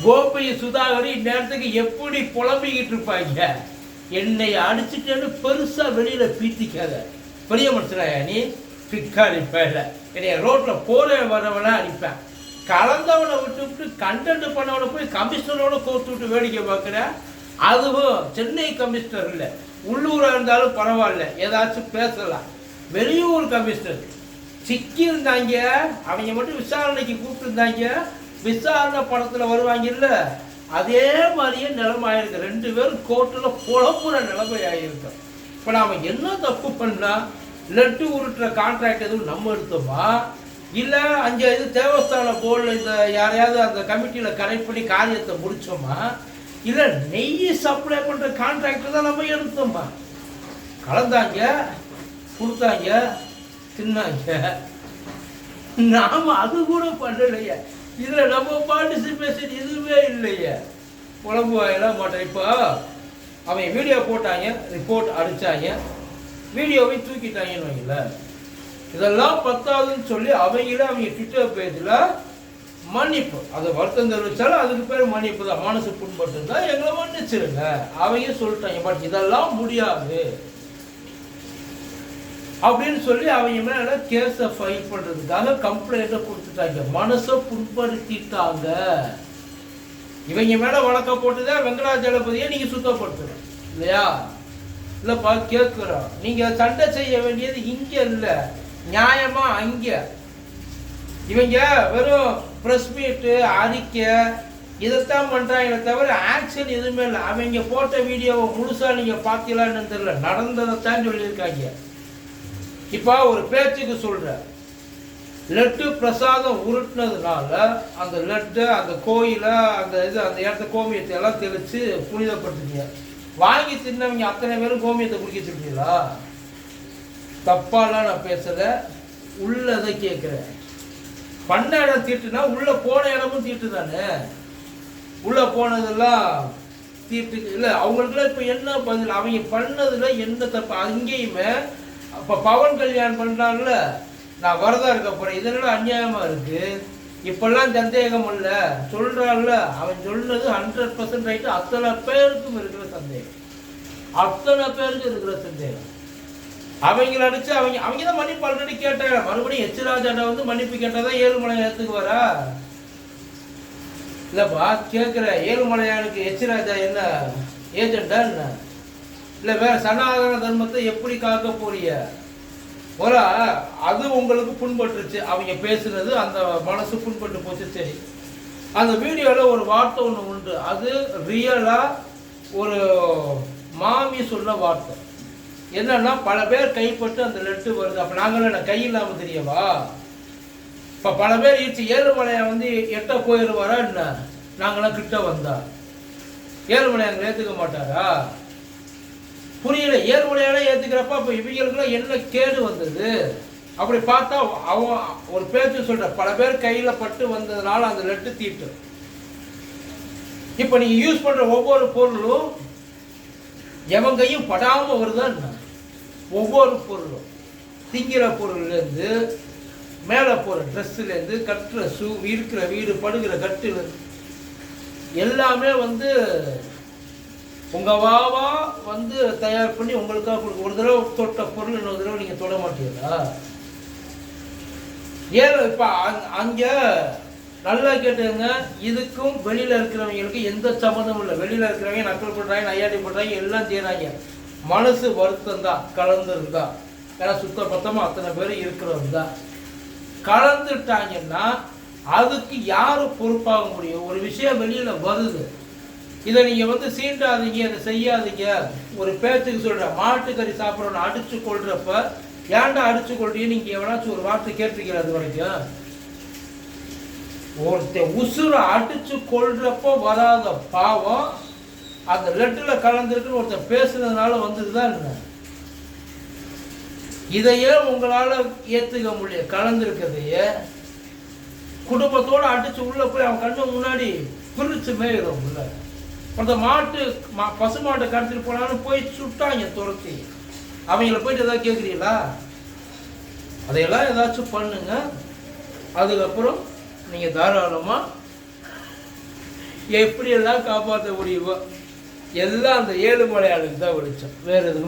கோபி சுதாகர் இந்நேரத்துக்கு எப்படி புலம்பிக்கிட்டு இருப்பாங்க? என்னை அடிச்சுட்டேன்னு பெருசா வெளியில பீத்திக்காத. பெரிய மனுஷனாயா நீ? பிக்கா பேர என்னைய ரோட்ல போற வரவனா அடிப்பேன் கலந்தவனை விட்டு விட்டு கண்டென்ட் பண்ணவனை போய் கமிஷனரோட கோர்த்து விட்டு வேடிக்கை பார்க்குற? அதுவும் சென்னை கமிஷனர் இல்லை. உள்ளூராக இருந்தாலும் பரவாயில்ல. ஏதாச்சும் பேசலாம். வெளியூர் கமிஷனர் சிக்கி இருந்தாங்க அவங்க மட்டும் விசாரணைக்கு கூப்பிட்டுருந்தாங்க. விசாரணை படத்தில் வருவாங்கல்ல அதே மாதிரியே நிலைமை ஆயிருக்கு ரெண்டு பேரும் கோர்ட்டில் புலப்புற நிலைமை ஆயிருக்கு இப்போ நாம் என்ன தப்பு பண்ணா? லட்டு உருட்டுற கான்ட்ராக்ட் எதுவும் நம்ம எடுத்தோமா? இல்லை அஞ்சு இது தேவஸ்தான போர்டில் இந்த யாரையாவது அந்த கமிட்டியில் கனெக்ட் பண்ணி காரியத்தை முடிச்சோமா? இல்லை நெய் சப்ளை பண்ணுற கான்ட்ராக்ட் தான் நம்ம எடுத்தோமா? கலந்தாங்க கொடுத்தாங்க தின்னாங்க. நாம அது கூட பண்ணலையே. இதில் நம்ம பார்ட்டிசிபேஷன் எதுவுமே இல்லையே. குழம்பு வாயெல்லாம் மாட்டேன் இப்போ அவன் வீடியோ போட்டாங்க ரிப்போர்ட் அடித்தாங்க வீடியோவை தூக்கிட்டாங்கன்னு வைங்கள. இதெல்லாம் பத்தாதுன்னு சொல்லி அவங்களே அவங்க ட்விட்டர் பேஜில் மன்னிப்பு. அதை வருத்தம் தெரிவித்தாலும் அதுக்கு பேர் மன்னிப்பு தான். மனசு புண்பட்டு தான் எங்களை மன்னிச்சிருங்க. அவங்க சொல்லிட்டாங்க. பட் இதெல்லாம் முடியாது. அப்படின்னு சொல்லி அவங்க மேலே கேஸை ஃபைல் பண்ணுறதுக்காக கம்ப்ளைண்ட்டை கொடுத்துட்டாங்க. மனசை புண்படுத்திட்டாங்க. இவங்க மேலே வழக்க போட்டுதான் வெங்கடாஜலபதியை நீங்கள் சுத்தப்படுத்தணும். இல்லையா? இல்லைப்பா கேட்குறோம் நீங்கள் சண்டை செய்ய வேண்டியது இங்கே இல்லை. நியாயமாக அங்கே. இவங்க வெறும் ப்ரெஸ் மீட்டு அறிக்கை இதைத்தான் பண்றாங்களே தவிர ஆக்ஷன் எதுவுமே இல்லை. அவங்க போட்ட வீடியோவை முழுசாக நீங்கள் பார்த்தீங்களான்னு தெரியல. நடந்ததைத்தான் சொல்லியிருக்காங்க. இப்போ ஒரு பேச்சுக்கு சொல்கிறேன் லட்டு பிரசாதம் உருட்டினதுனால அந்த லட்டு அந்த கோயிலை அந்த இது அந்த இடத்த கோமியத்தை எல்லாம் தெளித்து புனிதப்படுத்துங்க வாங்கி தின்னவங்க அத்தனை பேரும் கோமியத்தை குடிக்க சொல்றீங்களா? தப்பாலாம் நான் பேசலை. உள்ளதை கேட்குறேன் பண்ண இடம் தீட்டுனா உள்ளே போன இடமும் தீட்டு தானே? உள்ளே போனதெல்லாம் தீட்டு இல்லை அவங்களுக்குலாம் இப்போ என்ன பதில்? அவங்க பண்ணதில் என்ன தப்பு? அங்கேயுமே அப்போ பவன் கல்யாணம் பண்ணுறான்ல நான் வரதா இருக்க போகிறேன் இதெல்லாம் அநியாயமா இருக்கு? இப்பெல்லாம் சந்தேகம் இல்லை. சொல்கிறாள்ல அவன் சொன்னது ஹண்ட்ரட் பர்சன்ட் ரைட்டு அத்தனை பேருக்கும் இருக்கிற சந்தேகம். அத்தனை பேருக்கு இருக்கிற சந்தேகம். அவங்கள அடிச்சு அவங்க அவங்க தான் மன்னிப்பு ஆல்ரெடி கேட்டாங்க. மறுபடியும் எச் ராஜாட்ட வந்து மன்னிப்பு கேட்டால் தான் ஏழுமலை ஏற்றுக்குவாரா இல்லைப்பா கேட்குற ஏழுமலையானுக்கு எச் ராஜா என்ன? ஏஜெண்டா என்ன? இல்லை வேற சனாதன தர்மத்தை எப்படி காக்க போறிய ஒரு அது உங்களுக்கு புண்பட்டுருச்சு. அவங்க பேசுனது அந்த மனசு புண்பட்டு போச்சு சரி. அந்த வீடியோவில் ஒரு வார்த்தை ஒன்று உண்டு. அது ரியலாக ஒரு மாமி சொன்ன வார்த்தை. என்னன்னா பல பேர் கைப்பட்டு அந்த லெட்டு வருது. அப்போ நாங்களும் என்ன கை இல்லாமல் தெரியவா? இப்போ பல பேர் ஈச்சு ஏழுமலையை வந்து எட்ட போயிடுவாரா என்ன? நாங்களாம் கிட்ட வந்தா. ஏழுமலை அங்கே ஏற்றுக்க மாட்டாரா? புரியல ஏழுமலையால ஏத்துக்கிறப்ப அப்ப இவங்களுக்குலாம் என்ன கேடு வந்தது? அப்படி பார்த்தா அவன் ஒரு பேச்சு சொல்ற பல பேர் கையில பட்டு வந்ததுனால அந்த லெட்டு தீட்டு. இப்ப நீங்க யூஸ் பண்ற ஒவ்வொரு பொருளும் எவன் கையும் படாம வருதா என்ன? ஒவ்வொரு பொருளும். திங்கிற பொருள்லேருந்து மேலே போகிற ட்ரெஸ்ஸுலேருந்து கட்டுற ஷூ இருக்கிற வீடு படுகிற கட்டுலேருந்து எல்லாமே வந்து உங்கள் வாவா தயார் பண்ணி உங்களுக்காக கொடுக்க ஒரு தடவை தொட்ட பொருள் இன்னொரு தடவை நீங்க தொட மாட்டீங்களா? ஏன் இப்ப அங்கே அங்க நல்லா கேட்டுங்க இதுக்கும் வெளியில இருக்கிறவங்களுக்கு எந்த சம்மந்தமும் இல்லை. வெளியில இருக்கிறவங்க நக்கல் பண்றாங்க நையாட்டி பண்றாங்க எல்லாம் செய்யறாங்க மனசு வருத்தம் தான் கலந்துருந்தா ஏன்னா சுத்த பத்தமா அத்தனை பேர் இருக்கிறவங்க தான் கலந்துட்டாங்கன்னா அதுக்கு யார் பொறுப்பாக முடியும்? ஒரு விஷயம் வெளியில வருது. இதை நீங்கள் வந்து சீண்டாதீங்க இதை செய்யாதீங்க. ஒரு பேச்சுக்கு சொல்கிற மாட்டுக்கறி சாப்பிட்றவனை அடித்து கொள்றப்ப ஏன்டா அடித்து கொள்றீங்க நீங்கள் எவனாச்சும் ஒரு வார்த்தை கேட்டிருக்கீங்க அது வரைக்கும்? ஒருத்தன் உசுரை அடித்து கொள்றப்போ வராத பாவம் அந்த லெட்டில் கலந்துருக்குன்னு ஒருத்தன் பேசுனதுனால வந்ததுதான் என்ன? இதையே உங்களால் ஏற்றுக்க முடியும் கலந்துருக்கதையே குடும்பத்தோடு அடித்து உள்ளே போய் அவன் கண்ணு முன்னாடி பிரிச்சு மேயிடும் உள்ள. அந்த மாட்டு மா பசு மாட்டை கடத்திட்டு போனாலும் போய் சுட்டாங்க துரத்தி. அவங்கள போயிட்டு ஏதாவது கேட்குறீங்களா அதையெல்லாம் ஏதாச்சும் பண்ணுங்க. அதுக்கப்புறம் நீங்கள் தாராளமாக எப்படியெல்லாம் காப்பாற்ற முடியுமோ எல்லாம் அந்த ஏழு மலையாளுக்கு தான் வெளிச்சம். வேறு எதுவும்